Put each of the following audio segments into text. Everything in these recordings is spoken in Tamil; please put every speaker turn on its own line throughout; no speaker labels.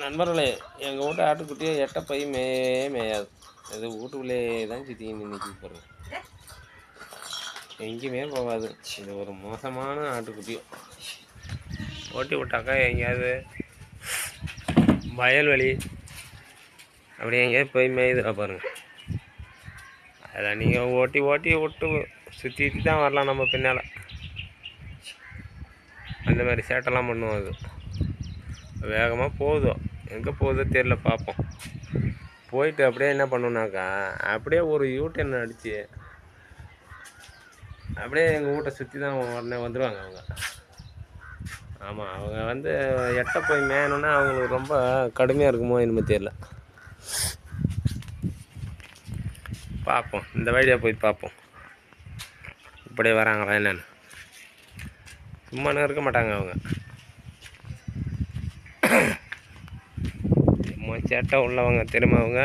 நண்பர்களே எங்கள் வீட்டு ஆட்டுக்குட்டியை எட்ட பை மேயே மேயாது. அது வீட்டுக்குள்ளே தான் சுற்றி நின்று பாருங்க. எங்கேயுமே போகாது. இது ஒரு மோசமான ஆட்டுக்குட்டியோ ஓட்டி விட்டாக்கா எங்கேயாவது வயல்வெளி. அப்படி எங்கேயாவது போய் மேயுதுடா பாருங்கள் அதில் நீங்கள் ஓட்டி ஓட்டி விட்டு சுற்றி சுற்றி தான் வரலாம் நம்ம பின்னால். அந்த மாதிரி சேட்டெல்லாம் பண்ணுவோம் அது. வேகமாக போகுதோ. எங்கே போகுதோ தெரில பார்ப்போம் போயிட்டு அப்படியே என்ன பண்ணுனாக்கா அப்படியே ஒரு யூட்டன் அடித்து அப்படியே எங்கள் வீட்டை சுற்றி தான் உடனே வந்துடுவாங்க அவங்க. ஆமாம் அவங்க வந்து எட்ட போய் மேயணுன்னா அவங்களுக்கு ரொம்ப கடுமையாக இருக்குமோ என்னமோ தெரில பார்ப்போம் இந்த வழியாக போய் பார்ப்போம் இப்படியே வராங்களா என்னென்னு. சும்மானு இருக்க மாட்டாங்க அவங்க. சேட்டை உள்ளவங்க திரும்பவங்க.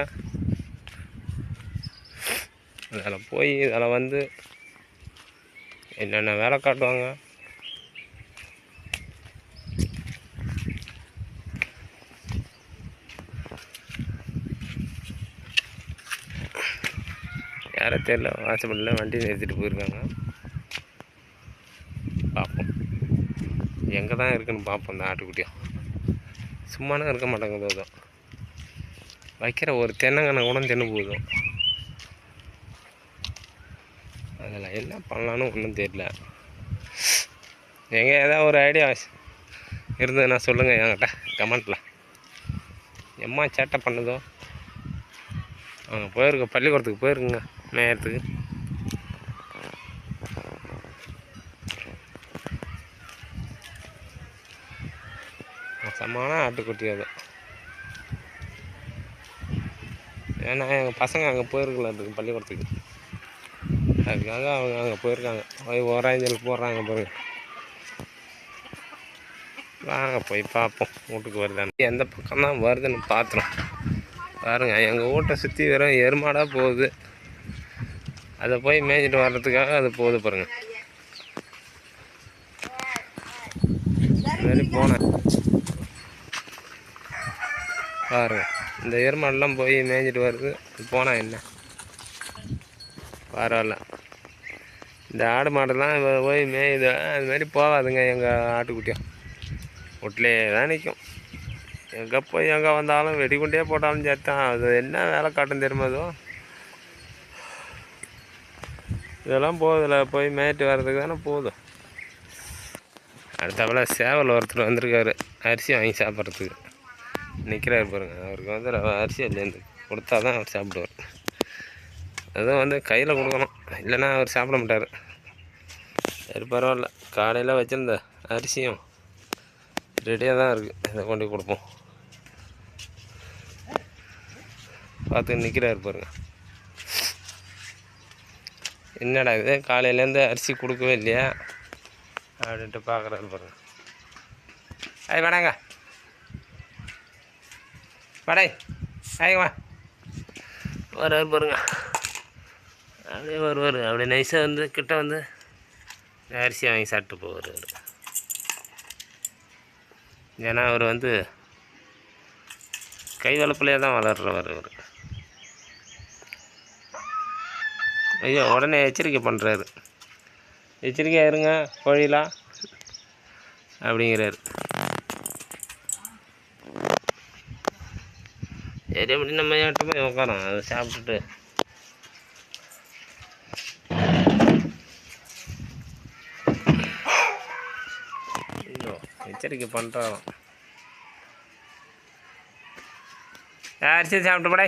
அதில் போய் அதில் வந்து என்னென்ன வேலை காட்டுவாங்க? யாரை தெரியல வாசப்படல வண்டி நிறுத்திட்டு போயிருக்காங்க. பார்ப்போம். எங்கே தான் இருக்குன்னு பார்ப்போம் இந்த ஆட்டுக்குட்டியும் சும்மானா இருக்க மாட்டேங்குது அதுதான் வைக்கிற ஒரு தென்னங்கனை கூட தின்னு போதும். அதில் என்ன பண்ணலான்னு ஒன்றும் தெரியல. எங்கே ஏதாவது ஒரு ஐடியா இருந்ததுன்னா சொல்லுங்கள் என்கிட்ட. கமெண்ட்டில் எம்மா சேட்டை பண்ணுதோ? அவங்க போயிருக்க பள்ளிக்கூடத்துக்கு போயிருக்குங்க நேரத்துக்கு. சமான ஆட்டுக்குட்டி அது. ஏன்னா எங்கள் பசங்க அங்கே போயிருக்கல அதுக்கு பள்ளிக்கூடத்துக்கு. அதுக்காக அவங்க அங்கே போயிருக்காங்க. போய் ஓராஞ்சல் போடுறாங்க பாருங்க. வாங்க போய் பார்ப்போம். வீட்டுக்கு வருதான்னு. எந்த பக்கம் தான் வருதுன்னு பார்த்துறோம் பாருங்க எங்கள் வீட்டை சுற்றி வெறும் எருமாடாக போகுது. அதை போய் மேய்ஞ்சிட்டு வர்றதுக்காக அது போகுது பாருங்க. இந்த மாதிரி போனேன். பாருங்கள் இந்த எருமாடெல்லாம் போய் மேய்ஞ்சிட்டு வருது போனால் என்ன? பரவாயில்ல. இந்த ஆடு மாடெல்லாம் போய் மேயுது அது மாதிரி போகாதுங்க எங்கள் ஆட்டுக்குட்டியும். வீட்லேயே தான் நிற்கும் எங்கே போய் எங்கே வந்தாலும் வெடிகுண்டே போட்டாலும் சேர்த்தான் அது என்ன வேலை காட்டும் தெரியுமா அதுவும் இதெல்லாம் போகுதுல போய் மேய்ட்டு வர்றதுக்கு தானே போதும் அடுத்தவள சேவல் ஒருத்தர் வந்திருக்காரு அரிசி வாங்கி சாப்பிட்றதுக்கு. நிற்கிறாரு பாருங்க. அவருக்கு வந்து அரிசி இல்லைந்து கொடுத்தா தான் அவர் சாப்பிடுவார். அதுவும் வந்து கையில் கொடுக்கணும். இல்லைன்னா அவர் சாப்பிட மாட்டார். சரி பரவாயில்ல. காலையில் வச்சுருந்த அரிசியும் ரெடியாக தான் இருக்குது இதை கொண்டு கொடுப்போம். பார்த்து நிற்கிறாரு பாருங்க. என்னடா இது? காலையிலேருந்து அரிசி கொடுக்கவே இல்லையா? அப்படின்ட்டு பார்க்குறாரு பாருங்க. அது வேணாங்க படை. ஐய் வா. பாருங்க. அப்படியே வருவார் அப்படியே நைஸாக வந்து கிட்ட வந்து அரிசி வாங்கி சாப்பிட்டு போவார் அவர். ஏன்னா அவர் வந்து கை வளர்ப்புலேயே தான் வளர்றவர் அவர். ஐயோ உடனே எச்சரிக்கை பண்ணுறாரு எச்சரிக்கையாக இருங்க கோழிலாம் அப்படிங்கிறாரு. சரி அப்படி நம்ம ஏட்ட போய் உட்காரோம் அதை சாப்பிட்டுட்டு. எச்சரிக்கை பண்ணுறாராம் அரிசி சாப்பிட்டு படை.